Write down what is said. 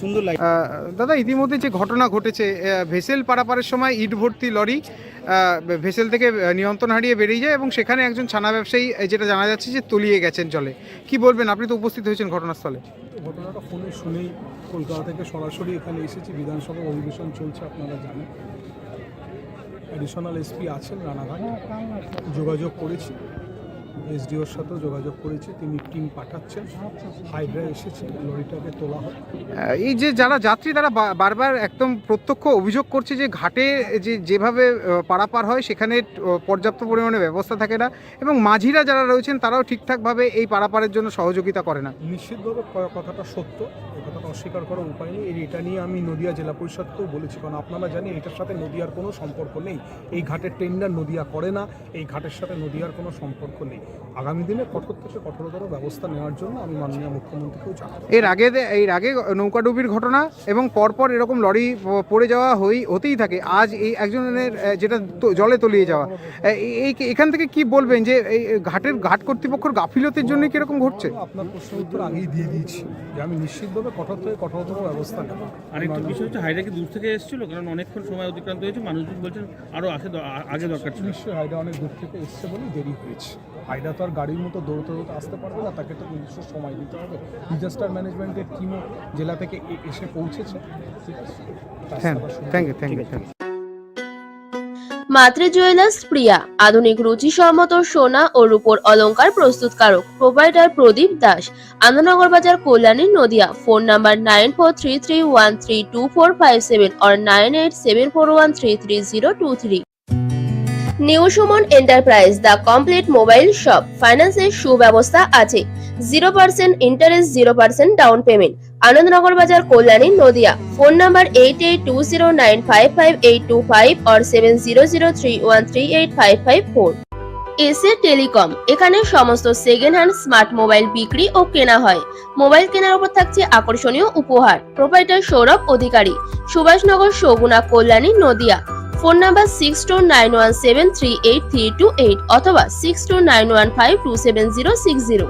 সুন্দর লাগে। দাদা ইতিমধ্যে যে ঘটনা ঘটেছে ভেসেল পারাপারের সময় ইট ভর্তি লরি ভেসেল থেকে নিয়ন্ত্রণ হারিয়ে বেরিয়ে যায় এবং সেখানে একজন ছানা ব্যবসায়ী যেটা জানা যাচ্ছে যে তলিয়ে গেছেন জলে। কি বলবেন? আপনি তো উপস্থিত হয়েছেন ঘটনাস্থলে। ঘটনাটা ফোনে শুনেই কলকাতা থেকে সরাসরি এখানে এসেছি। বিধানসভা অধিবেশন চলছে আপনারা জানেন। অ্যাডিশনাল এসপি আছেন রানাঘাট। যোগাযোগ করেছি। এসডিওর সাথে যোগাযোগ করেছি তিনি টিম পাঠাচ্ছেন। হাইড্রা এসেছে লরিটাকে তোলা হয় এই যে যারা যাত্রী তারা বারবার একদম প্রত্যক্ষ অভিযোগ করছে যে ঘাটে যে যেভাবে পারাপার হয় সেখানে পর্যাপ্ত পরিমাণে ব্যবস্থা থাকে না এবং মাঝিরা যারা রয়েছেন তারাও ঠিকঠাকভাবে এই পারাপারের জন্য সহযোগিতা করে না। নিশ্চিতভাবে কথাটা সত্য। অস্বীকার করার উপায় নেই। এটা নিয়ে আমি নদিয়া জেলা পরিষদকেও বলেছি কারণ আপনারা জানেন এটার সাথে নদিয়ার কোনো সম্পর্ক নেই। এই ঘাটের টেন্ডার নদিয়া করে না এই ঘাটের সাথে নদিয়ার কোনো সম্পর্ক নেই। আগামী দিনে কঠোর থেকে কঠোরতর ব্যবস্থা নেওয়ার জন্য আমি মাননীয় মুখ্যমন্ত্রীকেও জানাব। এর আগে এর আগে নৌকাডুবির ঘটনা এবং পরপর এরকম লরি পড়ে যাওয়া হই হতেই থাকে। আজ এই একজনের যেটা জলে তলিয়ে যাওয়া। এই- এখান থেকে কি বলবেন যে এই ঘাটের ঘাট কর্তৃপক্ষের গাফিলতির জন্য কি এরকম ঘটছে? আপনার প্রশ্নের উত্তর আগেই দিয়ে দিয়েছি যে আমি নিশ্চিতভাবে কঠোর থেকে কঠোরতম ব্যবস্থা নেব আরেকটা বিষয় হচ্ছে হাইডা কি দূর থেকে এসেছিল? কারণ অনেকক্ষণ সময় অতিক্রান্ত হয়েছে। মানুষজন বলছেন আরও আসে আগে দরকার ছিল। নিশ্চয়ই হাইডা অনেক দূর থেকে এসছে বলেই দেরি হয়েছে। হাইডা তো আর গাড়ির মতো দৌড়তে দৌড়তে আসতে পারবে না তাকে তো নিজস্ব সময় দিতে হবে। ডিজাস্টার ম্যানেজমেন্টের টিমও জেলা থেকে এ- এসে পৌঁছেছে। ঠিক আছে? হ্যাঁ রাস্তাটা সুন্দর। থ্যাংক ইউ থ্যাংক ইউ মাত্রে জুয়েলার্স প্রিয়া, আধুনিক রুচি সম্মত সোনা ও রূপোর অলংকার প্রস্তুতকারক প্রোভাইডার প্রদীপ দাস, আনন্দনগর বাজার Kalyani, Nadia. Phone number nine four three three one three two four five seven or nine eight seven four one three three zero two three new Suman enterprise, the complete mobile shop. ফাইন্যান্সের সুব্যবস্থা আছে। Zero percent interest, zero percent down payment. Anandanagar বাজার, Kalyani, Nadia. Phone number eight eight two zero nine five five eight two five আর seven zero zero three one three eight five five four এসে telecom, এখানে সমস্ত second hand smart mobile বিক্রি ও কেনা হয়। Mobile কেনার উপর থাকছে আকর্ষণীয় উপহার। Proprietor Sourav Adhikari. Subhashnagar Saguna Kalyani, Nadia. Phone number six two nine one seven three eight three two eight অথবা six two nine one five two seven zero six zero.